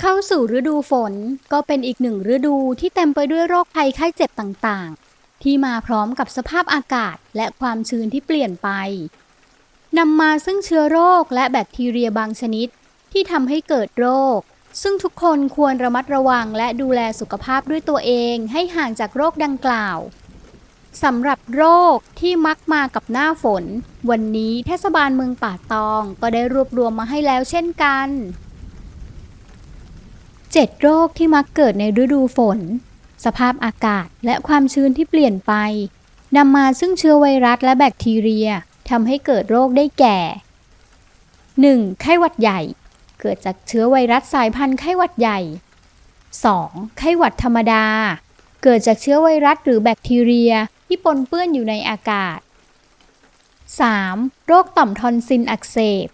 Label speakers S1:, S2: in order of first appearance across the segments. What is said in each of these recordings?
S1: เข้าสู่ฤดูฝนก็เป็นอีกหนึ่งฤดูที่เต็มไปด้วยโรคภัยไข้เจ็บต่างๆ ที่มาพร้อมกับสภาพอากาศและความชื้นที่เปลี่ยนไปนำมาซึ่งเชื้อโรคและแบคทีเรียบางชนิด ที่ทำให้เกิดโรค ซึ่งทุกคนควรระมัดระวังและดูแลสุขภาพด้วยตัวเองให้ห่างจากโรคดังกล่าวสำหรับโรคที่มักมากับหน้าฝน วันนี้เทศบาลเมืองป่าตองก็ได้รวบรวมมาให้แล้วเช่นกัน 7 โรคที่มักเกิดในฤดูฝน สภาพอากาศและความชื้นที่เปลี่ยนไปนำมาซึ่งเชื้อไวรัสและแบคทีเรียทำให้เกิดโรคได้แก่ 1. ไข้หวัดใหญ่ เกิดจากเชื้อไวรัสสายพันธุ์ไข้หวัดใหญ่ 2. ไข้หวัดธรรมดา เกิดจากเชื้อไวรัสหรือแบคทีเรียที่ปนเปื้อนอยู่ในอากาศ 3. โรคต่อมทอนซิลอักเสบ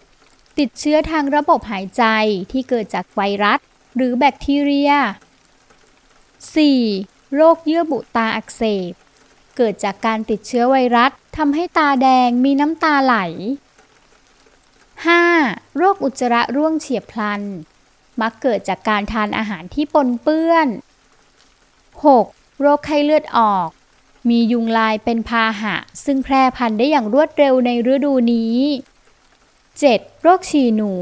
S1: ติดเชื้อทางระบบหายใจที่เกิดจากไวรัส หรือแบคทีเรีย 4. โรคเยื่อบุตาอักเสบ เกิดจากการติดเชื้อไวรัสทำให้ตาแดงมีน้ำตาไหล 5. โรคอุจจาระร่วงเฉียบพลัน มักเกิดจากการทานอาหารที่ปนเปื้อน 6. โรคไข้เลือดออก มียุงลายเป็นพาหะ ซึ่งแพร่พันธุ์ได้อย่างรวดเร็วในฤดูนี้ 7. โรคฉี่หนู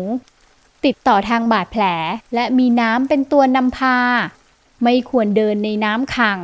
S1: ติดต่อทางบาดแผล และมีน้ำเป็นตัวนำพา ไม่ควรเดินในน้ำขัง